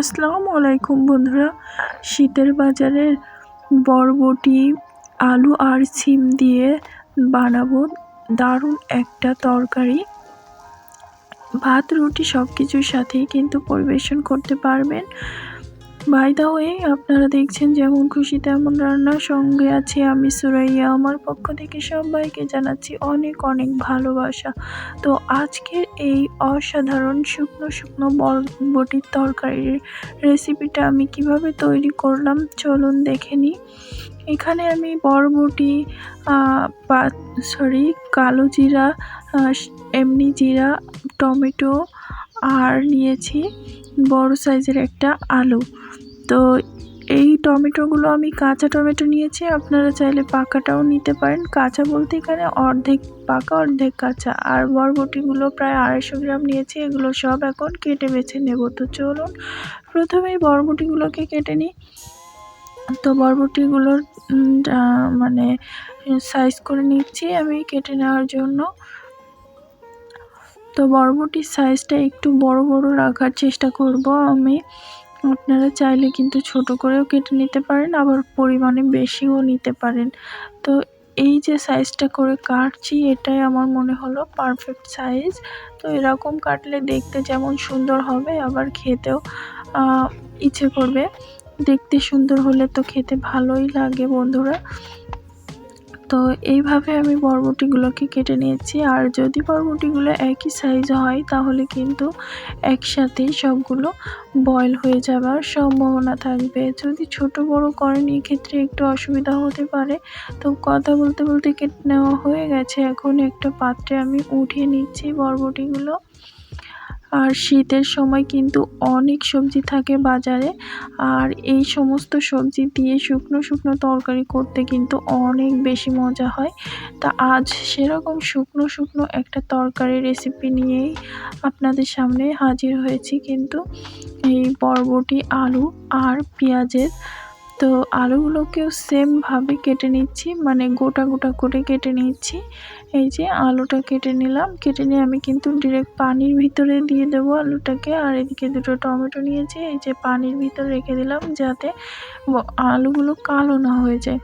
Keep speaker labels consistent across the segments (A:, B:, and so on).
A: আসসালামু আলাইকুম বন্ধুরা। শীতের বাজারের বরবটি, আলু আর সিম দিয়ে বানাবো দারুণ একটা তরকারি। ভাত, রুটি সব কিছুর সাথেই কিন্তু পরিবেশন করতে পারবেন। বাই দা ওয়ে আপনারা দেখছেন যেমন খুশি, তেমন রান্নার সঙ্গে আছে আমি, সুরাইয়া। আমার পক্ষ থেকে সবাইকে জানাচ্ছি অনেক অনেক ভালোবাসা। তো আজকের এই অসাধারণ শুকনো শুকনো বরবটির তরকারির রেসিপিটা আমি কীভাবে তৈরি করলাম, চলুন দেখে নিই। এখানে আমি বরবটি সরি কালো জিরা এমনি জিরা, টমেটো, আর নিয়েছি বড় সাইজের একটা আলু। তো এই টমেটোগুলো আমি কাঁচা টমেটো নিয়েছি, আপনারা চাইলে পাকাটাও নিতে পারেন। কাঁচা বলতে এখানে অর্ধেক পাকা, অর্ধেক কাঁচা। আর বরবটিগুলো প্রায় আড়াইশো গ্রাম নিয়েছি, এগুলো সব এখন কেটে বেছে নেব। তো চলুন, প্রথমেই বরবটিগুলোকে কেটে নিই। তো বরবটিগুলোর মানে সাইজ করে নিচ্ছি আমি কেটে নেওয়ার জন্য। তো বরবটির সাইজটা একটু বড় বড় রাখার চেষ্টা করব আমি। আপনারা চাইলে কিন্তু ছোট করেও কেটে নিতে পারেন, আবার পরিমাণে বেশিও নিতে পারেন। তো এই যে সাইজটা করে কাটছি, এটাই আমার মনে হলো পারফেক্ট সাইজ তো এরকম কাটলে দেখতে যেমন সুন্দর হবে, আবার খেতেও ইচ্ছে করবে। দেখতে সুন্দর হলে তো খেতে ভালোই লাগে বন্ধুরা। তো এইভাবে আমি বরবটিগুলোকে কেটে নিয়েছি। আর যদি বরবটিগুলো একই সাইজ হয়, তাহলে কিন্তু একসাথেই সবগুলো বয়ল হয়ে যাবার সম্ভাবনা থাকবে। যদি ছোট বড় করেন, এক্ষেত্রে একটু অসুবিধা হতে পারে। তো কথা বলতে বলতে কেটে নেওয়া হয়ে গেছে। এখন একটা পাত্রে আমি উঠিয়ে নিচ্ছি বরবটিগুলো। আর শীতের সময় কিন্তু অনেক সবজি থাকে বাজারে। আর এই সমস্ত সবজি দিয়ে শুকনো শুকনো তরকারি করতে কিন্তু অনেক বেশি মজা হয়। তা আজ সেরকম শুকনো শুকনো একটা তরকারি রেসিপি নিয়েই আপনাদের সামনে হাজির হয়েছি কিন্তু। এই বরবটি আলু আর পেঁয়াজের তো আলুগুলোকেও সেমভাবে কেটে নিচ্ছি মানে গোটা গোটা করে কেটে নিচ্ছি। এই যে আলুটা কেটে নিলাম, কেটে নিয়ে আমি কিন্তু ডিরেক্ট পানির ভিতরে দিয়ে দেবো আলুটাকে। আর এদিকে দুটো টমেটো নিয়েছি, এই যে পানির ভিতরে রেখে দিলাম যাতে আলুগুলো কালো না হয়ে যায়।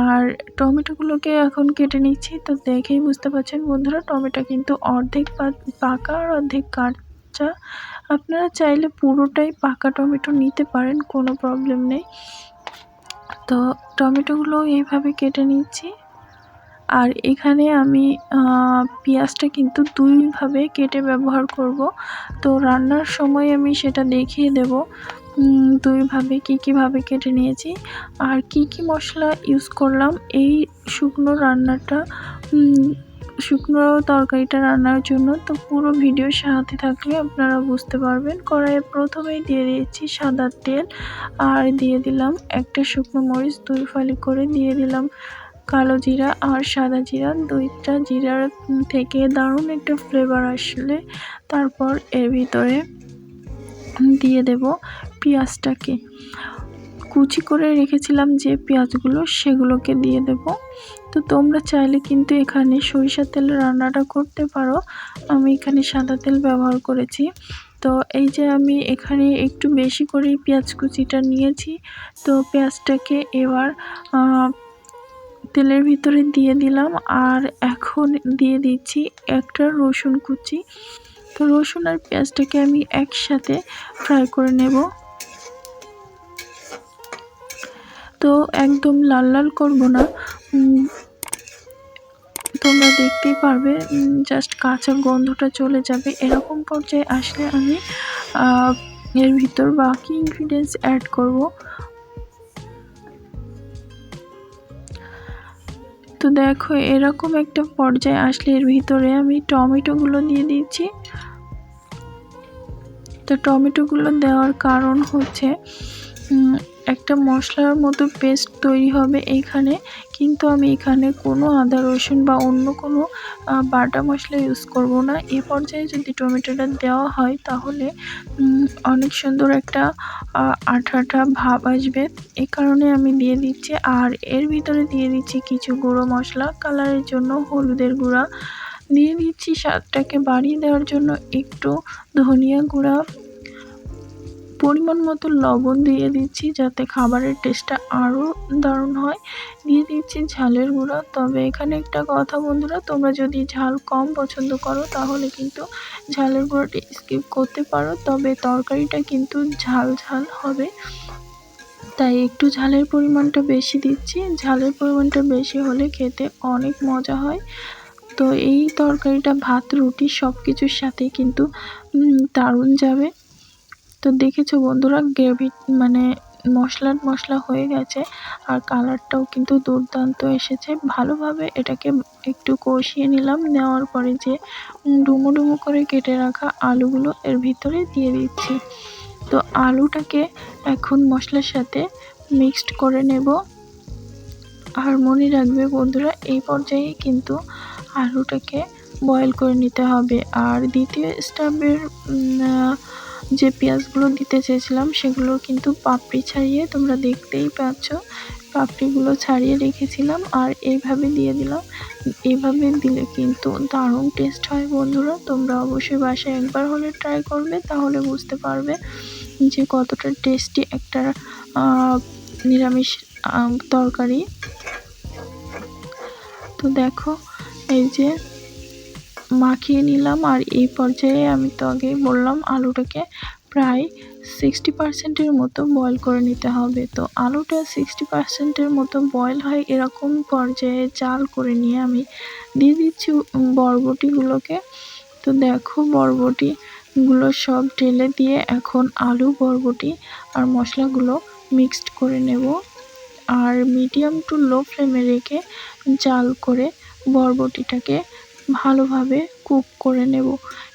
A: আর টমেটোগুলোকে এখন কেটে নিচ্ছি, তো দেখেই বুঝতে পারছেন বন্ধুরা, টমেটো কিন্তু অর্ধেক পাকা আর অর্ধেক কাঁচা আপনারা চাইলে পুরোটাই পাকা টমেটো নিতে পারেন, কোনো প্রবলেম নেই। তো টমেটোগুলো এইভাবে কেটে নিচ্ছি। আর এখানে আমি পেঁয়াজটা কিন্তু দুইভাবে কেটে ব্যবহার করব। তো রান্নার সময় আমি সেটা দেখিয়ে দেব দুইভাবে কী কীভাবে কেটে নিয়েছি। আর কি কি মশলা ইউজ করলাম, এই শুকনো রান্নাটা শুকনো তরকারিটা রান্নার জন্য, তো পুরো ভিডিও সাথে থাকলে আপনারা বুঝতে পারবেন। কড়াইয়ে প্রথমেই দিয়ে দিয়েছি সাদা তেল আর দিয়ে দিলাম একটা শুকনো মরিচ, দুই ফালি করে দিয়ে দিলাম কালো জিরা আর সাদা জিরা। দুইটা জিরার থেকে দারুণ একটা ফ্লেভার আসলে। তারপর এর ভিতরে দিয়ে দেব পেঁয়াজটাকে। কুচি করে রেখেছিলাম যে পেঁয়াজগুলো, সেগুলোকে দিয়ে দেব। তো তোমরা চাইলে কিন্তু এখানে সরিষার তেলে রান্নাটা করতে পারো। আমি এখানে সাদা তেল ব্যবহার করেছি। তো এই যে আমি এখানে একটু বেশি করেই পেঁয়াজ কুচিটা নিয়েছি। তো পেঁয়াজটাকে এবার তেলের ভিতরে দিয়ে দিলাম। আর এখন দিয়ে দিচ্ছি একটা রসুন কুচি। তো রসুন আর পেঁয়াজটাকে আমি একসাথে ফ্রাই করে নেব। তো একদম লাল লাল করব না। তোমরা দেখতেই পারবে জাস্ট কাঁচা গন্ধটা চলে যাবে। এরকম পর্যায়ে আসলে আমি এর ভিতর বাকি ইনগ্রিডিয়েন্টস অ্যাড করব। তো দেখো, এরকম একটা পর্যায়ে আসলে এর ভিতরে আমি টমেটোগুলো দিয়ে দিচ্ছি। তো টমেটোগুলো দেওয়ার কারণ হচ্ছে একটা মশলার মতো পেস্ট তৈরি হবে এইখানে কিন্তু আমি এখানে কোনো আদা, রসুন বা অন্য কোনো বাটা মশলা ইউজ করব না। এ পর্যায়ে যদি টমেটোটা দেওয়া হয় তাহলে অনেক সুন্দর একটা আঠা আঠা ভাব আসবে। এ কারণে আমি দিয়ে দিচ্ছি, আর এর ভিতরে দিয়ে দিচ্ছি কিছু গুঁড়ো মশলা। কালারের জন্য হলুদের গুঁড়া। দিয়ে দিচ্ছি স্বাদটাকে বাড়িয়ে দেওয়ার জন্য একটু ধনিয়া গুঁড়া পরিমাণ মতো লবণ দিয়ে দিচ্ছি যাতে খাবারের টেস্টটা আরও দারুণ হয়। দিয়ে দিচ্ছি ঝালের গুঁড়া। তবে এখানে একটা কথা বন্ধুরা, তোমরা যদি ঝাল কম পছন্দ করো তাহলে কিন্তু ঝালের গুঁড়োটা স্কিপ করতে পারো। তবে তরকারিটা কিন্তু ঝাল ঝাল হবে। তাই একটু ঝালের পরিমাণটা বেশি দিচ্ছি। ঝালের পরিমাণটা বেশি হলে খেতে অনেক মজা হয়। তো এই তরকারিটা, ভাত, রুটি সব কিছুর সাথে কিন্তু দারুণ যাবে। তো দেখেছ বন্ধুরা, গ্রেভি মানে মশলা মশলা হয়ে গেছে আর কালারটাও কিন্তু দুর্দান্ত এসেছে। ভালোভাবে এটাকে একটু কষিয়ে নিলাম, নেওয়ার পরে যে ডুমো ডুমো করে কেটে রাখা আলুগুলো এর ভিতরে দিয়ে দিচ্ছি। তো আলুটাকে এখন মশলার সাথে মিক্সড করে নেব। আর মনে রাখবে বন্ধুরা, এই পর্যায়ে কিন্তু আলুটাকে বয়েল করে নিতে হবে। আর দ্বিতীয় স্টাফের যে পেঁয়াজগুলো দিতে চেয়েছিলাম, সেগুলো কিন্তু পাপড়ি ছাড়িয়ে তোমরা দেখতেই পাচ্ছ। পাপড়িগুলো ছাড়িয়ে রেখেছিলাম আর এইভাবে দিয়ে দিলাম। এইভাবে দিলে কিন্তু দারুণ টেস্ট হয় বন্ধুরা। তোমরা অবশ্যই বাসায় একবার হলে ট্রাই করবে, তাহলে বুঝতে পারবে যে কতটা টেস্টি একটা নিরামিষ তরকারি। তো দেখো, এই যে মাখিয়ে নিলাম আর এই পর্যায়ে আমি তো আগেই বললাম আলুটাকে প্রায় সিক্সটি পার্সেন্টের মতো বয়েল করে নিতে হবে। তো আলুটা সিক্সটি পার্সেন্টের মতো বয়েল হয় এরকম পর্যায়ে চাল করে নিয়ে আমি দিয়ে দিচ্ছি বরবটিগুলোকে। তো দেখো বরবটিগুলো সব ঢেলে দিয়ে এখন আলু, বরবটি আর মশলাগুলো মিক্সড করে নেব। আর মিডিয়াম টু লো ফ্লেমে রেখে জাল করে বরবটিটাকে ভালোভাবে কুক করে নেব।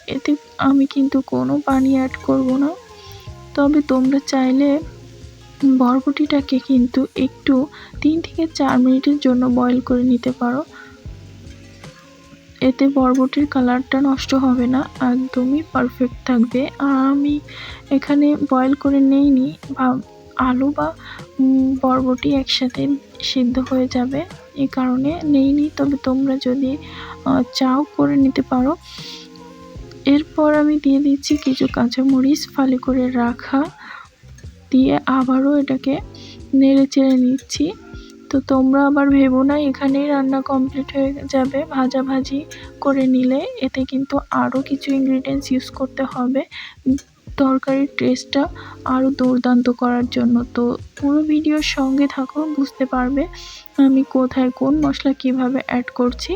A: এতে আমি কিন্তু কোনো পানি অ্যাড করব না। তবে তোমরা চাইলে বরবটিটাকে কিন্তু একটু তিন থেকে চার মিনিটের জন্য বয়েল করে নিতে পারো। এতে বরবটির কালারটা নষ্ট হবে না, একদমই পারফেক্ট থাকবে। আর আমি এখানে বয়েল করে নেইনি আলু বা বরবটি একসাথে সিদ্ধ হয়ে যাবে। এই কারণে নেইনি তবে তোমরা যদি চাও করে নিতে পারো। এরপর আমি দিয়ে দিচ্ছি কিছু কাঁচামরিচ ফালি করে রাখা। দিয়ে আবারও এটাকে নেড়ে চেড়ে নিচ্ছি। তো তোমরা আবার ভেবো না, এখানেই রান্না কমপ্লিট হয়ে যাবে ভাজাভাজি করে নিলে। এতে কিন্তু আরও কিছু ইনগ্রিডিয়েন্টস ইউজ করতে হবে। তরকারির টেস্টটা আরও দুর্দান্ত করার জন্য। তো পুরো ভিডিওর সঙ্গে থাকো, বুঝতে পারবে আমি কোথায় কোন মশলা কীভাবে অ্যাড করছি।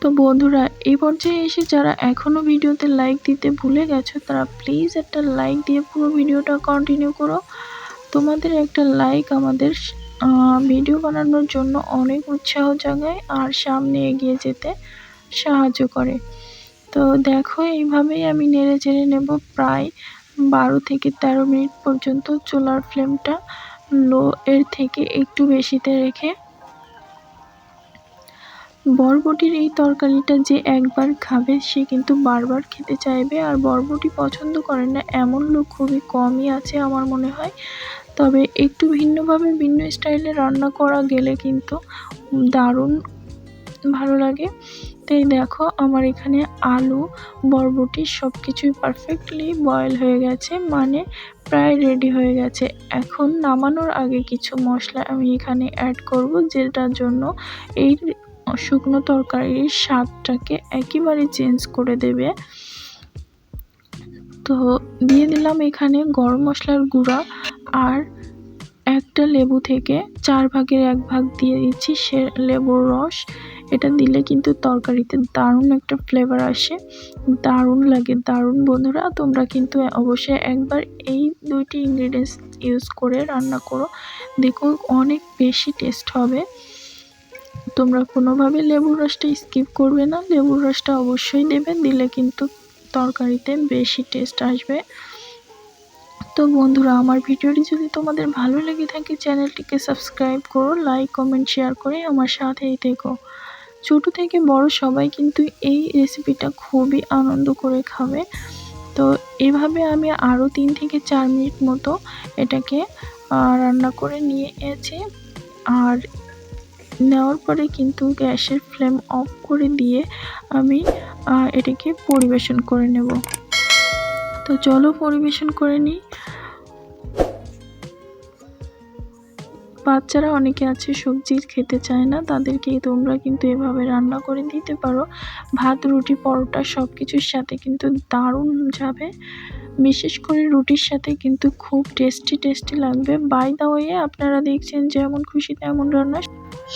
A: তো বন্ধুরা, এই পর্যায়ে এসে যারা এখনও ভিডিওতে লাইক দিতে ভুলে গেছো, তারা প্লিজ একটা লাইক দিয়ে পুরো ভিডিওটা কন্টিনিউ করো। তোমাদের একটা লাইক আমাদের ভিডিও বানানোর জন্য অনেক উৎসাহ জাগায় আর সামনে এগিয়ে যেতে সাহায্য করে। তো দেখো, এইভাবেই আমি নেড়ে চেড়ে নেব প্রায় বারো থেকে তেরো মিনিট পর্যন্ত চুলার ফ্লেমটা লো এর থেকে একটু বেশিতে রেখে। বরবটির এই তরকারিটা যে একবার খাবে, সে কিন্তু বারবার খেতে চাইবে। আর বরবটি পছন্দ করে না, এমন লোক খুবই কমই আছে আমার মনে হয়। তবে একটু ভিন্নভাবে ভিন্ন স্টাইলে রান্না করা গেলে কিন্তু দারুণ ভালো লাগে। তাই দেখো আমার এখানে আলু, বরবটি সব কিছুই পারফেক্টলি বয়েল হয়ে গেছে মানে প্রায় রেডি হয়ে গেছে। এখন নামানোর আগে কিছু মশলা আমি এখানে অ্যাড করব, যেটার জন্য এই শুকনো তরকারির স্বাদটাকে একেবারে চেঞ্জ করে দেবে। তো দিয়ে দিলাম এখানে গরম মশলার গুঁড়া আর একটা লেবু থেকে চার ভাগের এক ভাগ দিয়ে দিচ্ছি সে লেবুর রস। এটা দিলে কিন্তু তরকারিতে দারুণ একটা ফ্লেভার আসে। দারুণ লাগে, দারুণ বন্ধুরা। তোমরা কিন্তু অবশ্যই একবার এই দুইটি ইনগ্রিডিয়েন্টস ইউজ করে রান্না করো। দেখো, অনেক বেশি টেস্ট হবে। তোমরা কোনোভাবে লেবুর রসটা স্কিপ করবে না। লেবুর রসটা অবশ্যই দেবে, দিলে কিন্তু তরকারিতে বেশি টেস্ট আসবে। তো বন্ধুরা, আমার ভিডিওটি যদি তোমাদের ভালো লেগে থাকে, চ্যানেলটিকে সাবস্ক্রাইব করো লাইক কমেন্ট শেয়ার করে আমার সাথেই থেকো। ছোট থেকে বড় সবাই কিন্তু এই রেসিপিটা খুবই আনন্দ করে খাবে। তো এভাবে আমি আরও তিন থেকে চার মিনিট মতো এটাকে রান্না করে নিয়ে এসেছি আর নেওয়ার পরে কিন্তু গ্যাসের ফ্লেম অফ করে দিয়ে আমি এটাকে পরিবেশন করে নেব। তো চলো পরিবেশন করে নিই। বাচ্চারা অনেকে আছে সবজি খেতে চায় না, তাদেরকে তোমরা কিন্তু এভাবে রান্না করে দিতে পারো। ভাত, রুটি, পরোটা সব কিছুর সাথে কিন্তু দারুণ যাবে। বিশেষ করে রুটির সাথে কিন্তু খুব টেস্টি টেস্টি লাগবে। বাই দা ওয়ে আপনারা দেখছেন যেমন খুশি তেমন রান্না।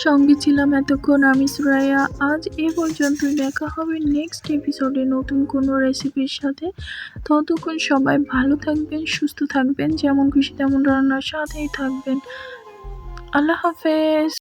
A: সঙ্গে ছিলাম এতক্ষণ আমি সুরাইয়া আজ এ পর্যন্তই। দেখা হবে নেক্সট এপিসোডে নতুন কোনো রেসিপির সাথে। ততক্ষণ সবাই ভালো থাকবেন, সুস্থ থাকবেন, যেমন খুশি তেমন রান্নার সাথেই থাকবেন। আল্লাহ হাফেজ